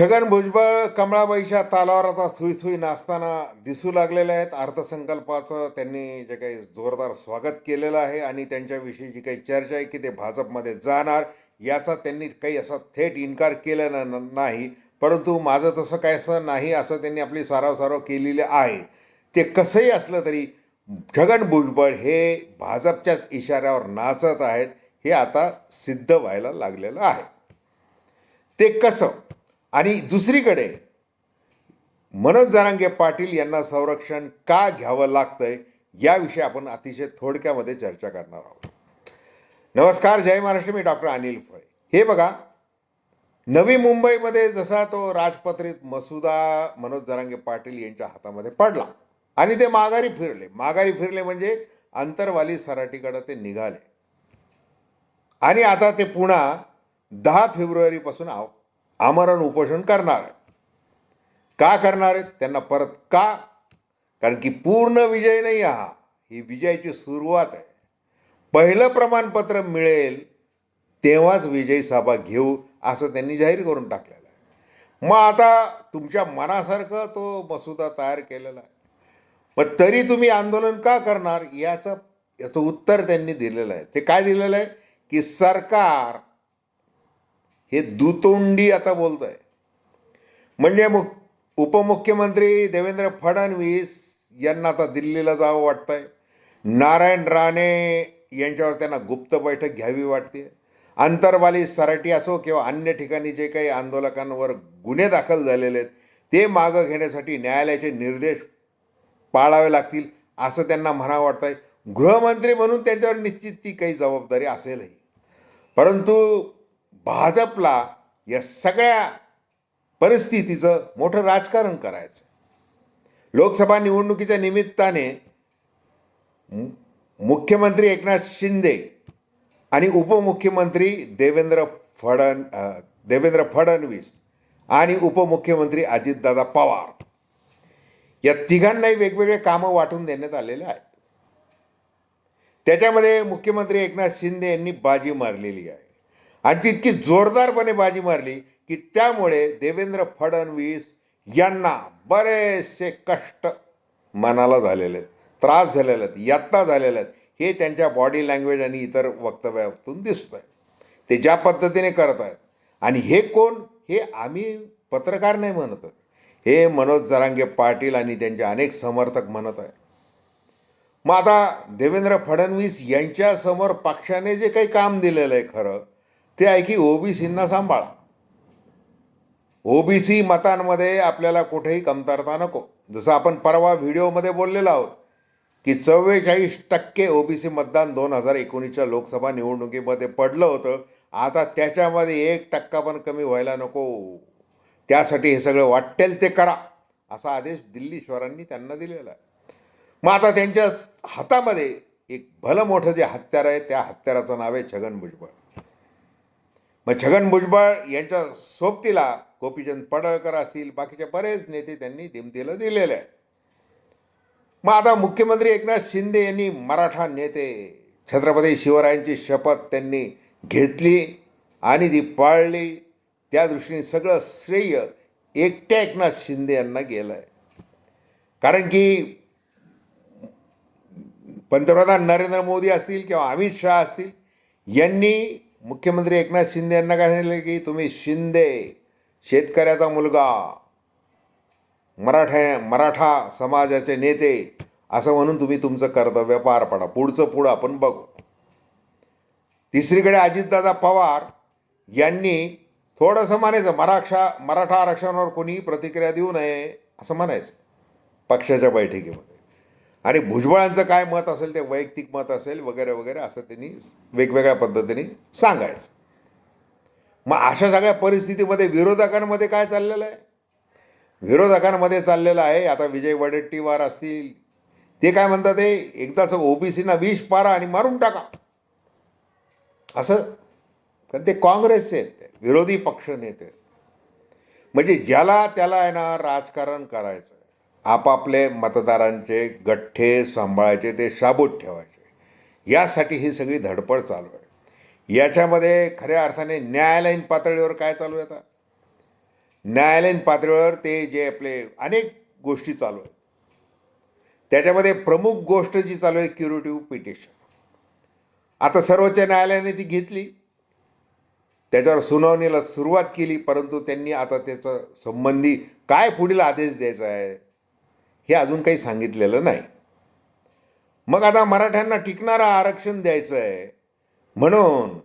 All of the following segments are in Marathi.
छगन भुजबळ कमळाबाईच्या तालावर आता थुई थुई नाचताना दिसू लागलेले आहेत. अर्थसंकल्पाचं त्यांनी जे काही जोरदार स्वागत केलेलं आहे आणि त्यांच्याविषयी जी काही चर्चा आहे की ते भाजपमध्ये जाणार याचा त्यांनी काही असा थेट इन्कार केलेला नाही. परंतु माझं तसं काय असं नाही असं त्यांनी आपली साराव साराव केलेली आहे. ते कसंही असलं तरी छगन भुजबळ हे भाजपच्याच इशाऱ्यावर नाचत आहेत हे आता सिद्ध व्हायला लागलेलं आहे. ते कसं? आणि दुसरीकडे मनोज जारांगे पाटील यांना संरक्षण का घ्यावं लागतंय याविषयी आपण अतिशय थोडक्यामध्ये चर्चा करणार आहोत. नमस्कार जय महाराष्ट्र. मी डॉक्टर अनिल फळे. हे बघा नवी मुंबईमध्ये जसा तो राजपत्रित मसुदा मनोज जरांगे पाटील यांच्या हातामध्ये पडला आणि ते माघारी फिरले. माघारी फिरले म्हणजे अंतरवाली सराटीकडे ते निघाले. आणि आता ते पुन्हा दहा फेब्रुवारीपासून आव आमरण उपोषण करणार आहे का करणार आहेत? त्यांना परत का? कारण की पूर्ण विजय नाही हा. ही विजयाची सुरुवात आहे. पहिलं प्रमाणपत्र मिळेल तेव्हाच विजयी सभा घेऊ असं त्यांनी जाहीर करून टाकलेलं आहे. मग आता तुमच्या मनासारखं तो मसुदा तयार केलेला आहे. मग तरी तुम्ही आंदोलन का करणार? याचं याचं उत्तर त्यांनी दिलेलं आहे. ते काय दिलेलं आहे? की सरकार हे दुतोंडी आता बोलत आहे म्हणजे मुख उपमुख्यमंत्री देवेंद्र फडणवीस यांना आता दिल्लीला जावं वाटतं आहे नारायण राणे यांच्यावर त्यांना गुप्त बैठक घ्यावी वाटते. अंतरवाली सराटी असो किंवा अन्य ठिकाणी जे काही आंदोलकांवर गुन्हे दाखल झालेले आहेत ते मागं घेण्यासाठी न्यायालयाचे निर्देश पाळावे लागतील असं त्यांना म्हणावं आहे गृहमंत्री म्हणून त्यांच्यावर निश्चित ती काही जबाबदारी असेलही. परंतु भाजपला या सगळ्या परिस्थितीचं मोठं राजकारण करायचं. लोकसभा निवडणुकीच्या निमित्ताने मुख्यमंत्री एकनाथ शिंदे आणि उपमुख्यमंत्री देवेंद्र फडण देवेंद्र फडणवीस आणि उपमुख्यमंत्री अजितदादा पवार. या तिघांनाही वेगवेगळे कामं वाटून देण्यात आलेले आहेत. त्याच्यामध्ये मुख्यमंत्री एकनाथ शिंदे यांनी बाजी मारलेली आहे. आणि ती इतकी जोरदारपणे बाजी मारली की त्यामुळे देवेंद्र फडणवीस यांना बरेचसे कष्ट मनाला झालेले आहेत त्रास झालेले आहेत यातना झालेल्या आहेत. हे त्यांच्या बॉडी लँग्वेज आणि इतर वक्तव्यातून दिसत आहे ते ज्या पद्धतीने करत आहेत आणि हे कोण? हे आम्ही पत्रकार नाही म्हणत हे मनोज जरांगे पाटील आणि त्यांचे अनेक समर्थक म्हणत आहेत. मग आता देवेंद्र फडणवीस यांच्यासमोर पक्षाने जे काही काम दिलेलं आहे खरं ते आहे की ओबीसींना सांभाळा. ओबीसी मतांमध्ये आपल्याला कुठेही कमतरता नको. जसं आपण परवा व्हिडिओमध्ये बोललेलो आहोत की चव्वेचाळीस टक्के ओबीसी मतदान दोन हजार एकोणीसच्या लोकसभा निवडणुकीमध्ये पडलं होतं. आता त्याच्यामध्ये एक टक्का पण कमी व्हायला नको. त्यासाठी हे सगळं वाटेल ते करा असा आदेश दिल्लीश्वरांनी त्यांना दिलेला आहे. मग आता त्यांच्या हातामध्ये एक भलं मोठं जे हत्यार आहे त्या हत्याराचं नाव आहे छगन भुजबळ. मग छगन भुजबळ यांच्या सोबतीला गोपीचंद पडळकर असतील बाकीचे बरेच नेते त्यांनी दिमतीला दिलेले आहे मग आता मुख्यमंत्री एकनाथ शिंदे यांनी मराठा नेते छत्रपती शिवरायांची शपथ त्यांनी घेतली आणि ती पाळली. त्या दृष्टीने सगळं श्रेय एकट्या एकनाथ शिंदे यांना गेलं आहे कारण की पंतप्रधान नरेंद्र मोदी असतील किंवा अमित शहा असतील यांनी मुख्यमंत्री एकनाथ शिंदे यांना काय सांगितलं की तुम्ही शिंदे शेतकऱ्याचा मुलगा मराठ्या मराठा समाजाचे नेते असं म्हणून तुम्ही तुमचं कर्तव्य पार पाडा. पुढचं पुढं आपण बघू. तिसरीकडे अजितदादा पवार यांनी थोडंसं म्हणायचं मराठा मराठा आरक्षणावर कोणीही प्रतिक्रिया देऊ नये असं म्हणायचं पक्षाच्या बैठकीमध्ये. आणि भुजबळांचं काय मत असेल ते वैयक्तिक मत असेल वगैरे वगैरे असं त्यांनी वेगवेगळ्या पद्धतीने सांगायचं. मग अशा सगळ्या परिस्थितीमध्ये विरोधकांमध्ये काय चाललेलं आहे? विरोधकांमध्ये चाललेलं आहे आता विजय वडेट्टीवार असतील ते काय म्हणतात ते? एकदाच ओबीसीना विष पारा आणि मारून टाका. असं कारण ते काँग्रेसचे आहेत विरोधी पक्ष नेते. म्हणजे ज्याला त्याला आहे ना राजकारण करायचं आपापले मतदारांचे गठ्ठे सांभाळायचे ते शाबूत ठेवायचे. यासाठी ही सगळी धडपड चालू आहे. याच्यामध्ये खऱ्या अर्थाने न्यायालयीन पातळीवर काय चालू आहे आता? न्यायालयीन पातळीवर ते जे आपले अनेक गोष्टी चालू आहेत. त्याच्यामध्ये प्रमुख गोष्ट जी चालू आहे क्युरेटिव्ह पिटिशन आता सर्वोच्च न्यायालयाने ती घेतली. त्याच्यावर सुनावणीला सुरुवात केली परंतु त्यांनी आता त्याचं संबंधी काय पुढील आदेश द्यायचा आहे हे अजून काही सांगितलेलं नाही. मग आता मराठ्यांना टिकणारा आरक्षण द्यायचं आहे म्हणून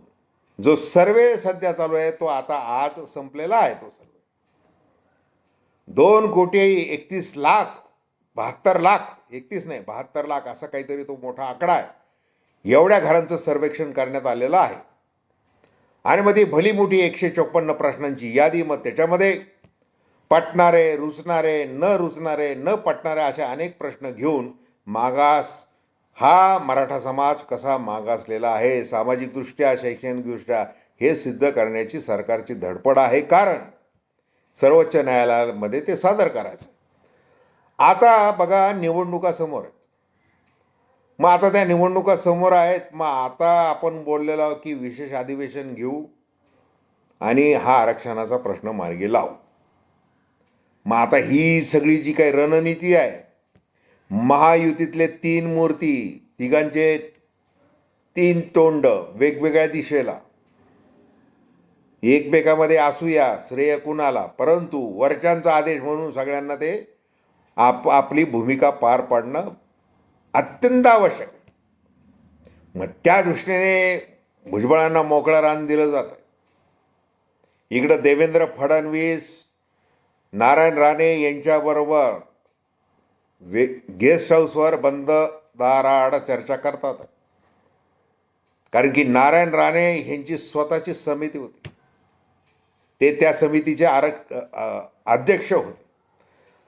जो सर्वे सध्या चालू आहे तो आता आज संपलेला आहे तो सर्वे. दोन कोटी एकतीस लाख बहात्तर लाख एकतीस नाही बहात्तर लाख असा काहीतरी तो मोठा आकडा आहे. एवढ्या घरांचं सर्वेक्षण करण्यात आलेलं आहे. आणि मग ती भली मोठी एकशे चोपन्न प्रश्नांची यादी मग त्याच्यामध्ये पटणारे रुचणारे न रुचणारे न पटणारे असे अनेक प्रश्न घेऊन मागास हा मराठा समाज कसा मागासलेला आहे? सामाजिकदृष्ट्या शैक्षणिकदृष्ट्या हे सिद्ध करण्याची सरकारची धडपड आहे. कारण सर्वोच्च न्यायालयामध्ये ते सादर करायचं. आता बघा निवडणुका समोर आहेत. मग आता त्या निवडणुका समोर आहेत. मग आता आपण बोललेलो की विशेष अधिवेशन घेऊ आणि हा आरक्षणाचा प्रश्न मार्गी लावू. मग आता ही सगळी जी काही रणनीती आहे महायुतीतले तीन मूर्ती तिघांचे तीन तोंड वेगवेगळ्या दिशेला. एकमेकामध्ये असूया श्रेय कुणाला? परंतु वरच्यांचा आदेश म्हणून सगळ्यांना ते आप आपली भूमिका पार पाडणं अत्यंत आवश्यक. मग त्या दृष्टीने भुजबळांना मोकळं रान दिलं जातं इकडं देवेंद्र फडणवीस नारायण राणे यांच्याबरोबर वे गेस्ट हाऊसवर बंद दाराआड चर्चा करतात. कारण की नारायण राणे यांची स्वतःची समिती होती. ते त्या समितीचे आरक अध्यक्ष होते.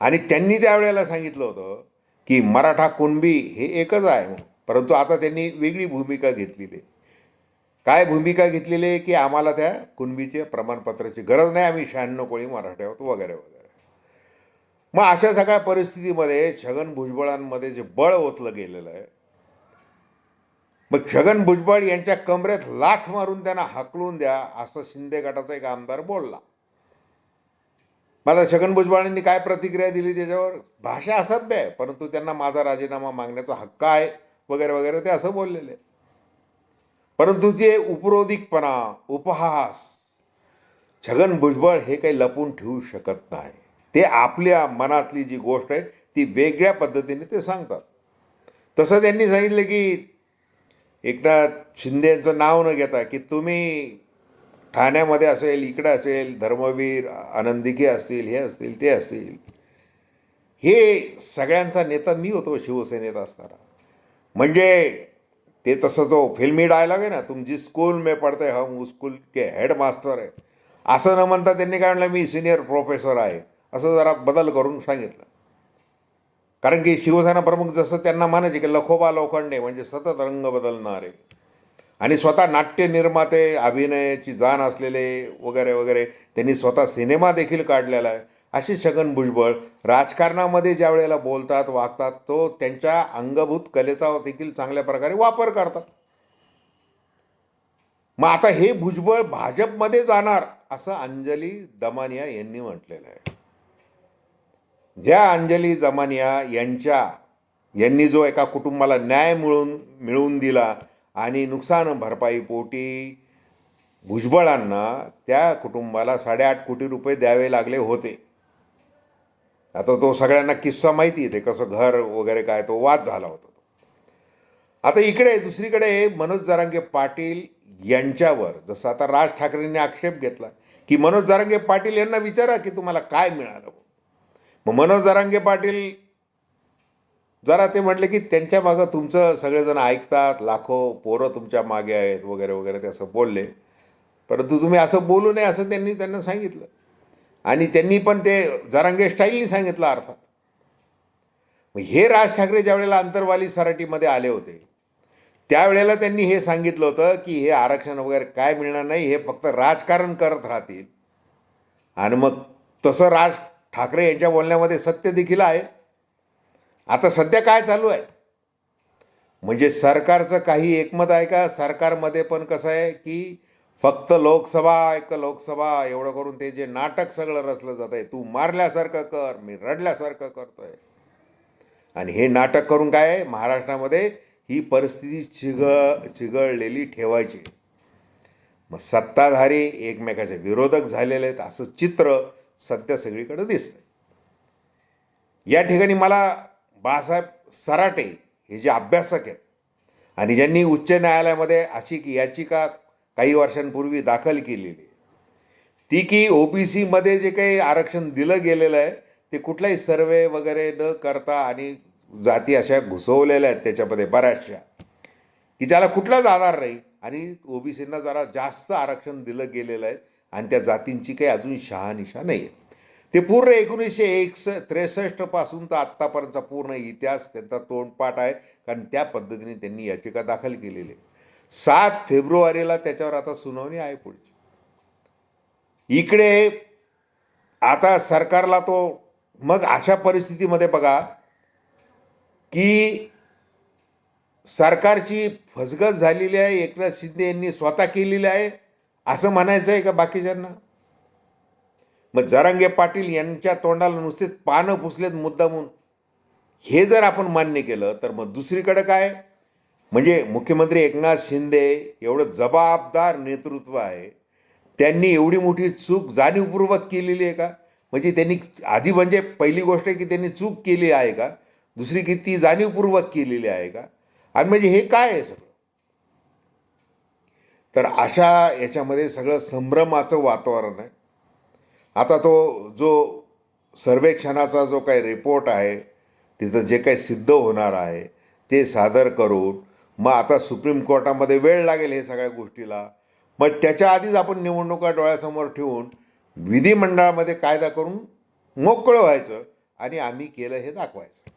आणि त्यांनी त्यावेळेला सांगितलं होतं की मराठा कुणबी हे एकच आहे म्हणून. परंतु आता त्यांनी वेगळी भूमिका घेतलेली. आहे काय भूमिका घेतलेली आहे की आम्हाला त्या कुणबीचे प्रमाणपत्राची गरज नाही आम्ही शहाण्णव कोळी मराठे आहोत वगैरे वगैरे. मग अशा सगळ्या परिस्थितीमध्ये छगन भुजबळांमध्ये जे बळ ओतलं गेलेलं आहे मग छगन भुजबळ यांच्या कमरेत लाथ मारून त्यांना हकलून द्या असं शिंदे गटाचा एक आमदार बोलला. माझा छगन भुजबळांनी काय प्रतिक्रिया दिली त्याच्यावर? भाषा असभ्य आहे परंतु त्यांना माझा राजीनामा मागण्याचा हक्क आहे वगैरे वगैरे ते असं बोललेले. परंतु ते उपरोधिकपणा उपहास छगन भुजबळ हे काही लपून ठेवू शकत नाही. ते आपल्या मनातली जी गोष्ट आहे ती वेगळ्या पद्धतीने ते सांगतात. तसं त्यांनी सांगितलं की एकनाथ शिंदे यांचं नाव न घेता की तुम्ही ठाण्यामध्ये असेल इकडं असेल धर्मवीर आनंदिके असतील हे असतील ते असतील. हे सगळ्यांचा नेता मी होतो शिवसेनेत असताना. म्हणजे ते तसं जो फिल्मी डायलॉग आहे ना तुम स्कूल में पडते हम स्कूल के हेडमास्टर आहे. असं न म्हणता त्यांनी काय म्हणलं मी सिनियर प्रोफेसर आहे. असं जरा बदल करून सांगितलं. कारण की शिवसेना प्रमुख जसं त्यांना म्हणायचे की लखोबा लोखंडे म्हणजे सतत रंग बदलणारे. आणि स्वतः नाट्य निर्माते अभिनयाची जाण असलेले वगैरे वगैरे त्यांनी स्वतः सिनेमा देखील काढलेला आहे. अशी छगन भुजबळ राजकारणामध्ये ज्या वेळेला बोलतात वागतात तो त्यांच्या अंगभूत कलेचा देखील चांगल्या प्रकारे वापर करतात. मग आता हे भुजबळ भाजपमध्ये जाणार असं अंजली दमानिया यांनी म्हटलेलं आहे. ज्या अंजली जमानिया यांच्या यांनी जो एका कुटुंबाला न्याय मिळवून मिळवून दिला आणि नुकसान भरपाई पोटी भुजबळांना त्या कुटुंबाला साडेआठ कोटी रुपये द्यावे लागले होते. आता तो सगळ्यांना किस्सा माहिती आहे ते कसं घर वगैरे काय तो वाद झाला होता तो. आता इकडे दुसरीकडे मनोज जारांगे पाटील यांच्यावर जसं आता राज ठाकरेंनी आक्षेप घेतला की मनोज जारंगे पाटील यांना विचारा की तुम्हाला काय मिळालं. मग मनोज जरांगे पाटील जरा ते म्हटले की त्यांच्या मागं तुमचं सगळेजण ऐकतात लाखो पोरं तुमच्या मागे आहेत वगैरे वगैरे ते असं बोलले. परंतु तुम्ही असं बोलू नये असं त्यांनी त्यांना सांगितलं. आणि त्यांनी पण ते जरांगे स्टाईलनी सांगितलं अर्थात. मग हे राज ठाकरे ज्या वेळेला अंतरवाली सराटीमध्ये आले होते त्यावेळेला त्यांनी हे सांगितलं होतं की हे आरक्षण वगैरे काय मिळणार नाही हे फक्त राजकारण करत राहतील. आणि मग तसं राज ठाकरे यांच्या बोलण्यामध्ये सत्य देखील आहे. आता सध्या काय चालू आहे? म्हणजे सरकारचं काही एकमत आहे का? सरकारमध्ये पण कसं आहे की फक्त लोकसभा ऐक लोकसभा एवढं करून ते जे नाटक सगळं रचलं जात आहे तू मारल्यासारखं कर मी रडल्यासारखं करतोय. आणि हे नाटक करून काय आहे? महाराष्ट्रामध्ये ही परिस्थिती चिघळ चिघळलेली ठेवायची. मग सत्ताधारी एकमेकाचे विरोधक झालेले आहेत असं चित्र सध्या सगळीकडे दिसतंय. या ठिकाणी मला बाळासाहेब सराटे हे जे अभ्यासक आहेत आणि ज्यांनी उच्च न्यायालयामध्ये अशी की याचिका काही वर्षांपूर्वी दाखल केलेली ती की ओबीसीमध्ये जे काही आरक्षण दिलं गेलेलं आहे ते कुठलाही सर्वे वगैरे न करता आणि जाती अशा घुसवलेल्या आहेत त्याच्यामध्ये बऱ्याचशा की ज्याला कुठलाच आधार नाही आणि ओबीसींना जरा जास्त आरक्षण दिलं गेलेलं आहे आणि त्या जातींची काही अजून शहानिशा नाही आहे ते पूर्ण एकोणीसशे एकस त्रेसष्टपासून तर आत्तापर्यंतचा पूर्ण इतिहास त्यांचा तोंडपाठ आहे. कारण त्या पद्धतीने त्यांनी याचिका दाखल केलेली आहे. सात फेब्रुवारीला त्याच्यावर आता सुनावणी आहे पुढची. इकडे आता सरकारला तो मग अशा परिस्थितीमध्ये बघा की सरकारची फसगत झालेली आहे. एकनाथ शिंदे यांनी स्वतः केलेली आहे. असं म्हणायचं आहे का बाकीच्यांना? मग जरांगे पाटील यांच्या तोंडाला नुसतेच पानं पुसलेत मुद्दामून. हे जर आपण मान्य केलं तर मग दुसरीकडे काय? म्हणजे मुख्यमंत्री एकनाथ शिंदे एवढं जबाबदार नेतृत्व आहे. त्यांनी एवढी मोठी चूक जाणीवपूर्वक केलेली आहे का? म्हणजे त्यांनी आधी म्हणजे पहिली गोष्ट आहे की त्यांनी चूक केली आहे का? दुसरी की ती जाणीवपूर्वक केलेली आहे का? आणि म्हणजे हे काय आहे सर? तर अशा याच्यामध्ये सगळं संभ्रमाचं वातावरण आहे. आता तो जो सर्वेक्षणाचा जो काही रिपोर्ट आहे तिथं जे काही सिद्ध होणार आहे ते सादर करून मग आता सुप्रीम कोर्टामध्ये वेळ लागेल हे सगळ्या गोष्टीला. मग त्याच्या आधीच आपण निवडणुका डोळ्यासमोर ठेवून विधिमंडळामध्ये कायदा करून मोकळं व्हायचं आणि आम्ही केलं हे दाखवायचं.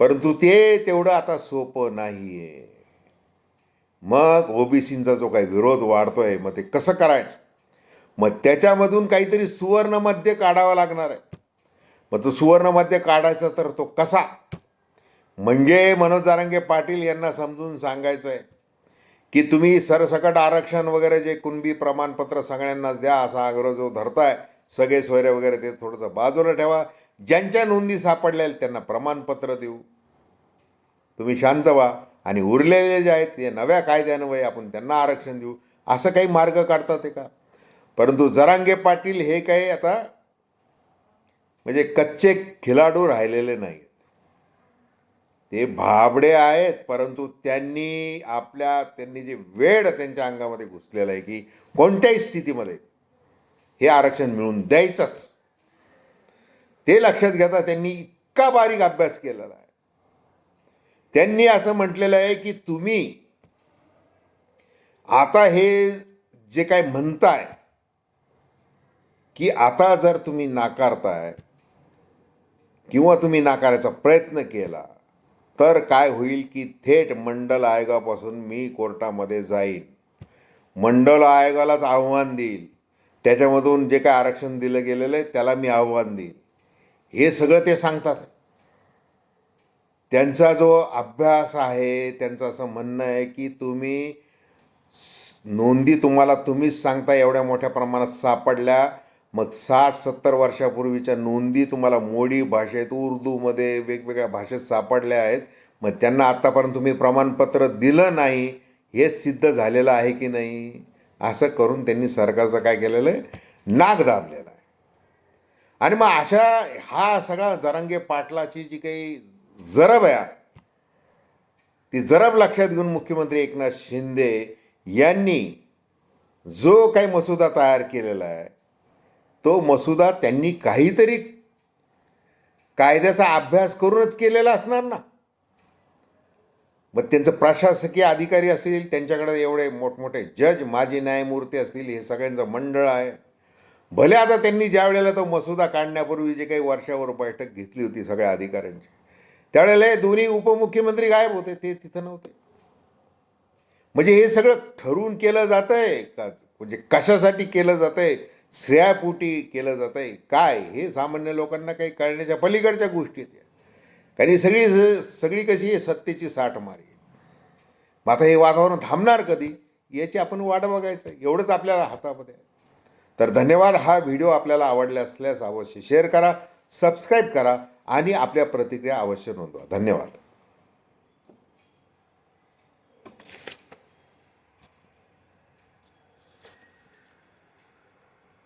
परंतु ते तेवढं आता सोपं नाही आहे मग ओबीसींचा जो काही विरोध वाढतोय मग ते कसं करायचं? मग त्याच्यामधून काहीतरी सुवर्णमध्य काढावा लागणार आहे. मग तो सुवर्णमध्य काढायचा तर तो कसा? म्हणजे मनोज जारंगे पाटील यांना समजून सांगायचं आहे की तुम्ही सरसकट आरक्षण वगैरे जे कुणबी प्रमाणपत्र सगळ्यांनाच द्या असा आग्रह जो धरताय सगळे सोयरे वगैरे ते थोडंसं बाजूला ठेवा. ज्यांच्या नोंदी सापडल्या आहेत त्यांना प्रमाणपत्र देऊ. तुम्ही शांत व्हा. आणि उरलेले जे आहेत ते नव्या कायद्यान्वये आपण त्यांना आरक्षण देऊ. असं काही मार्ग काढतात ते का? परंतु जरांगे पाटील हे काही आता म्हणजे कच्चे खिलाडू राहिलेले नाहीत. ते भाबडे आहेत परंतु त्यांनी आपल्या त्यांनी जे वेळ त्यांच्या अंगामध्ये घुसलेलं आहे की कोणत्याही स्थितीमध्ये हे आरक्षण मिळून द्यायचंच. ते लक्षात घेता त्यांनी इतका बारीक अभ्यास केलेला आहे. त्यांनी असं म्हटलेलं आहे की तुम्ही आता हे जे काय म्हणताय की आता जर तुम्ही नाकारताय किंवा तुम्ही नाकारायचा प्रयत्न केला तर काय होईल की थेट मंडल आयोगापासून मी कोर्टामध्ये जाईन. मंडल आयोगालाच आव्हान देईल. त्याच्यामधून जे काय आरक्षण दिलं गेलेलं आहे त्याला मी आव्हान देईल हे सगळं ते सांगतात. त्यांचा जो अभ्यास आहे त्यांचं असं म्हणणं आहे की तुम्ही नोंदी तुम्हाला तुम्हीच सांगता एवढ्या मोठ्या प्रमाणात सापडल्या मग साठ सत्तर वर्षापूर्वीच्या नोंदी तुम्हाला मोडी भाषेत उर्दूमध्ये वेगवेगळ्या भाषेत सापडल्या आहेत मग त्यांना आत्तापर्यंत तुम्ही प्रमाणपत्र दिलं नाही हेच सिद्ध झालेलं आहे की नाही? असं करून त्यांनी सरकारचं काय केलेलं आहे? नाग दाबलेलं आहे. आणि मग अशा हा सगळा जरांगे पाटलाची जी काही जरब आहे. ती जरब लक्षात घेऊन मुख्यमंत्री एकनाथ शिंदे यांनी जो काही मसुदा तयार केलेला आहे तो मसुदा त्यांनी काहीतरी कायद्याचा अभ्यास करूनच केलेला असणार ना. मग त्यांचं प्रशासकीय अधिकारी असतील त्यांच्याकडे एवढे मोठमोठे जज माजी न्यायमूर्ती असतील हे सगळ्यांचं मंडळ आहे. भले आता त्यांनी ज्या वेळेला तो मसुदा काढण्यापूर्वी जे काही वर्षावर बैठक घेतली होती सगळ्या अधिकाऱ्यांची त्यावेळेला हे दोन्ही उपमुख्यमंत्री गायब होते ते तिथं नव्हते. म्हणजे हे सगळं ठरवून केलं जात आहे का? म्हणजे कशासाठी केलं जात आहे श्रेयापोटी केलं जात आहे काय? हे सामान्य लोकांना काही कळण्याच्या पलीकडच्या गोष्टी आहेत कारण सगळी सगळी कशी आहे? सत्तेची साठ मारी मग आता हे वातावरण थांबणार कधी? याची आपण वाट बघायचं. एवढंच आपल्याला हातामध्ये तर धन्यवाद. हा व्हिडिओ आपल्याला आवडला असल्यास अवश्य शेअर करा सबस्क्राईब करा. आणि आपल्या प्रतिक्रिया अवश्य नोंदवा. धन्यवाद.